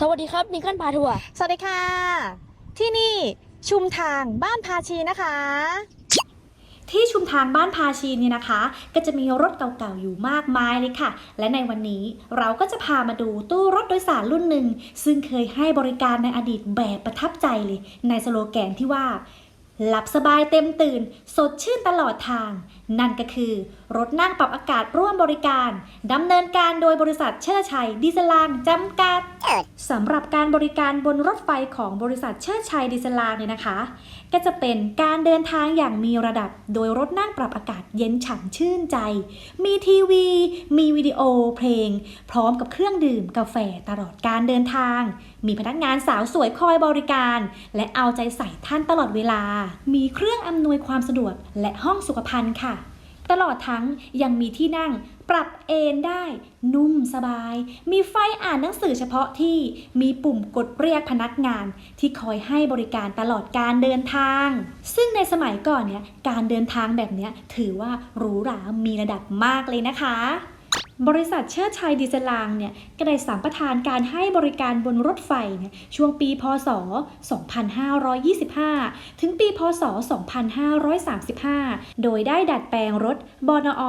สวัสดีครับนิเกิลพาทัวร์สวัสดีค่ะ ที่นี่ชุมทางบ้านพาชีนะคะ ที่ชุมทางบ้านพาชีนี่นะคะ ก็จะมีรถเก่าๆอยู่มากมายเลยค่ะ และในวันนี้เราก็จะพามาดูตู้รถโดยสารรุ่นหนึ่ง ซึ่งเคยให้บริการในอดีตแบบประทับใจเลย ในสโลแกนที่ว่า หลับสบายเต็มตื่น สดชื่นตลอดทาง นั่นก็คือ รถนั่งปรับอากาศร่วมบริการดำเนินการโดยบริษัทเชิดชัยดีเซลางจำกัดสำหรับการบริการบนรถไฟของบริษัทเชิดชัยดีเซลางเนี่ยนะคะ ก็จะเป็นการเดินทางอย่างมีระดับ โดยรถนั่งปรับอากาศเย็นฉ่ำชื่นใจ มีทีวี มีวิดีโอเพลง พร้อมกับเครื่องดื่มกาแฟตลอดการเดินทาง มีพนักงานสาวสวยคอยบริการ และเอาใจใส่ท่านตลอดเวลา มีเครื่องอำนวยความสะดวกและห้องสุขภัณฑ์ค่ะ ตลอดทั้งยังมีที่นั่งปรับเอนได้ นุ่มสบาย มีไฟอ่านหนังสือเฉพาะที่มีปุ่มกดเรียกพนักงาน ที่คอยให้บริการตลอดการเดินทาง ซึ่งในสมัยก่อนเนี่ยการเดินทางแบบเนี้ยถือว่าหรูหรา มีระดับมากเลยนะคะ บริษัทเชิดชัยดีเซลางเนี่ยก็ได้สัมปทานการให้บริการบนรถไฟเนี่ยช่วงปีพศ 2525 ถึงปีพศ 2535 โดยได้ดัดแปลงรถบนอ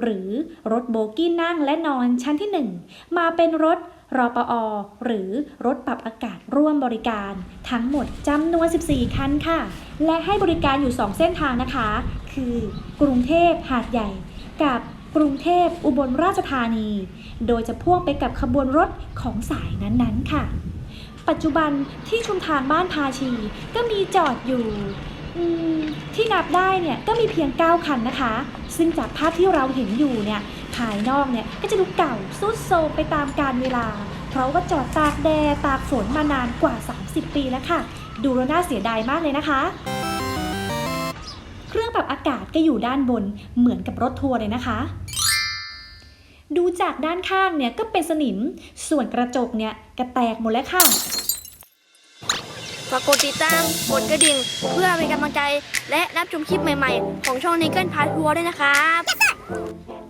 หรือรถโบกี้นั่งและนอนชั้นที่ 1 มาเป็นรถรอปอ หรือรถปรับอากาศร่วมบริการ ทั้งหมดจำนวน 14 คันค่ะ และให้บริการอยู่ 2 เส้นทางนะคะ คือกรุงเทพหาดใหญ่กับ กรุงเทพอุบลราชธานี โดยจะพ่วงไปกับขบวนรถของสายนั้นๆ ค่ะ ปัจจุบันที่ชุมทางบ้านพาชีก็มีจอดอยู่ที่นับได้เนี่ยก็มีเพียง 9 คันนะคะ ซึ่งจากภาพที่เราเห็นอยู่เนี่ยภายนอกเนี่ยก็จะดูเก่าสุดโทรมไปตามกาลเวลา เพราะว่าจอดตากแดดตากฝนมานานกว่า 30 ปีแล้วค่ะ ดูแล้วน่าเสียดายมากเลยนะคะ เครื่องปรับอากาศก็อยู่ด้านบนเหมือนกับรถทัวร์เลยนะคะ ดูจากด้านข้างเนี่ยก็เป็นสนิม ส่วนกระจกเนี่ยกระแตกหมดแล้วค่ะ ฝากกดติดตาม กดกระดิ่ง เพื่อเป็นกำลังใจ และรับชมคลิปใหม่ๆ ของช่องนิเกิลพาทัวร์ด้วยนะครับ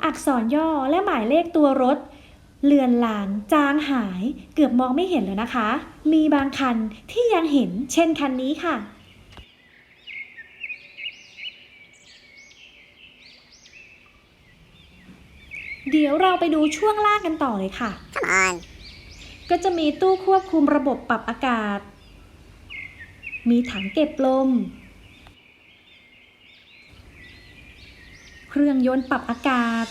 อักษรย่อและหมายเลขตัวรถ เลือนลาง จางหาย เกือบมองไม่เห็นแล้วนะคะ มีบางคันที่ยังเห็น เช่นคันนี้ค่ะ เดี๋ยวเราไปดูช่วงล่างกันต่อเลยค่ะ Come on. ก็จะมีตู้ควบคุมระบบปรับอากาศ มีถังเก็บลม เครื่องยนต์ปรับอากาศ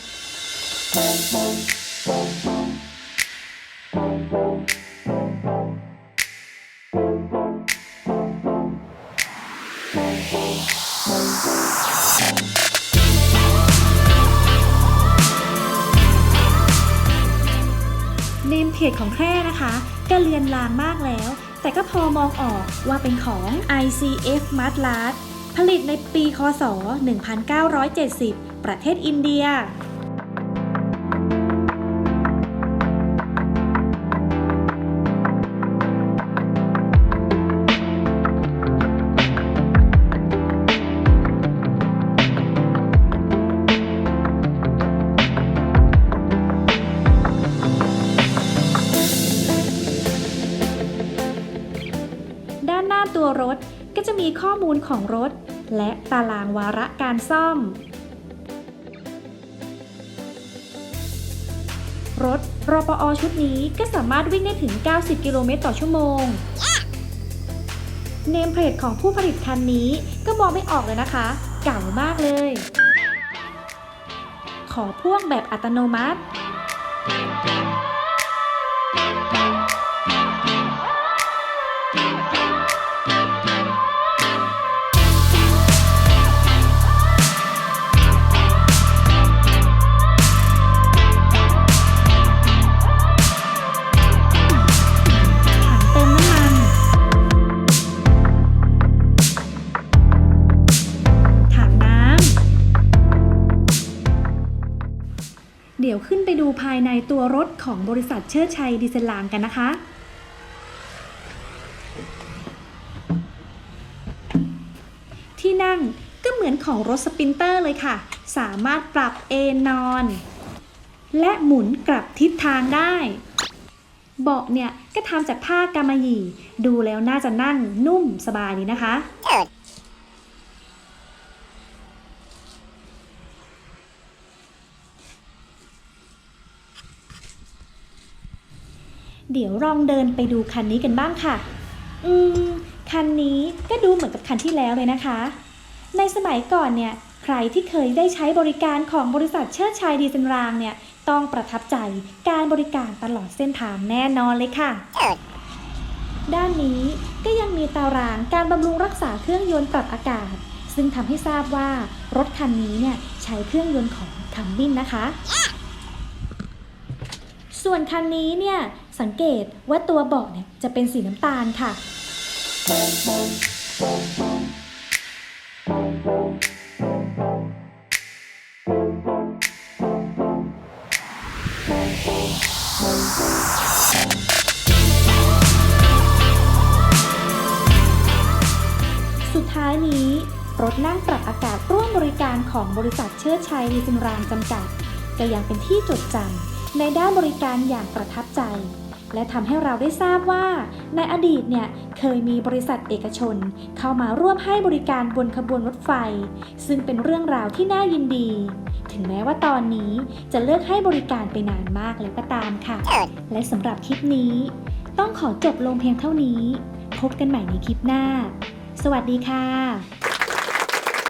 ขตของแคร่นะคะก็เลือนลางมากแล้ว แต่ก็พอมองออกว่าเป็นของ ICF m a t l a s ผลิตในปี คศ 1970 ประเทศอินเดีย ตัวรถก็จะมีข้อมูลของรถ และตารางวาระการซ่อม รถรปอชุดนี้ก็สามารถวิ่งได้ถึง 90 กิโลเมตรต่อชั่วโมง เนมเพลทของผู้ผลิตคันนี้ก็มองไม่ออกเลยนะคะ เก่ามากเลย ขอพ่วงแบบอัตโนมัติ เดี๋ยวขึ้นไปดูภายในตัวรถของบริษัทเชิดชัยดีเซลางกันนะคะที่นั่งก็เหมือนของรถสปินเตอร์เลยค่ะ สามารถปรับเอนนอน และหมุนกลับทิศทางได้ เบาะเนี่ยก็ทำจากผ้ากำมะหยี่ ดูแล้วน่าจะนั่งนุ่มสบายดีนะคะ เดี๋ยวลองเดินไปดูคันนี้กันบ้างค่ะ อืม คันนี้ก็ดูเหมือนกับคันที่แล้วเลยนะคะ ในสมัยก่อนเนี่ย ใครที่เคยได้ใช้บริการของบริษัทเชิดชัยดีเซนรางเนี่ย ต้องประทับใจการบริการตลอดเส้นทางแน่นอนเลยค่ะ ด้านนี้ก็ยังมีตารางการบำรุงรักษาเครื่องยนต์ปรับอากาศ ซึ่งทำให้ทราบว่ารถคันนี้เนี่ยใช้เครื่องยนต์ของคัมบินนะคะ ส่วนคันนี้เนี่ยสังเกตว่าตัวเบาะเนี่ยจะเป็นสีน้ำตาลค่ะ สุดท้ายนี้ รถนั่งปรับอากาศร่วมบริการของบริษัทเชิดชัยรีซินรางจำกัดก็ยังเป็นที่จดจำ ในด้านบริการอย่างประทับใจ และทำให้เราได้ทราบว่า ในอดีตเนี่ยเคยมีบริษัทเอกชน เข้ามาร่วมให้บริการบนขบวนรถไฟ ซึ่งเป็นเรื่องราวที่น่ายินดี ถึงแม้ว่าตอนนี้จะเลิกให้บริการไปนานมากแล้วก็ตามค่ะ และสำหรับคลิปนี้ ต้องขอจบลงเพียงเท่านี้ พบกันใหม่ในคลิปหน้า สวัสดีค่ะ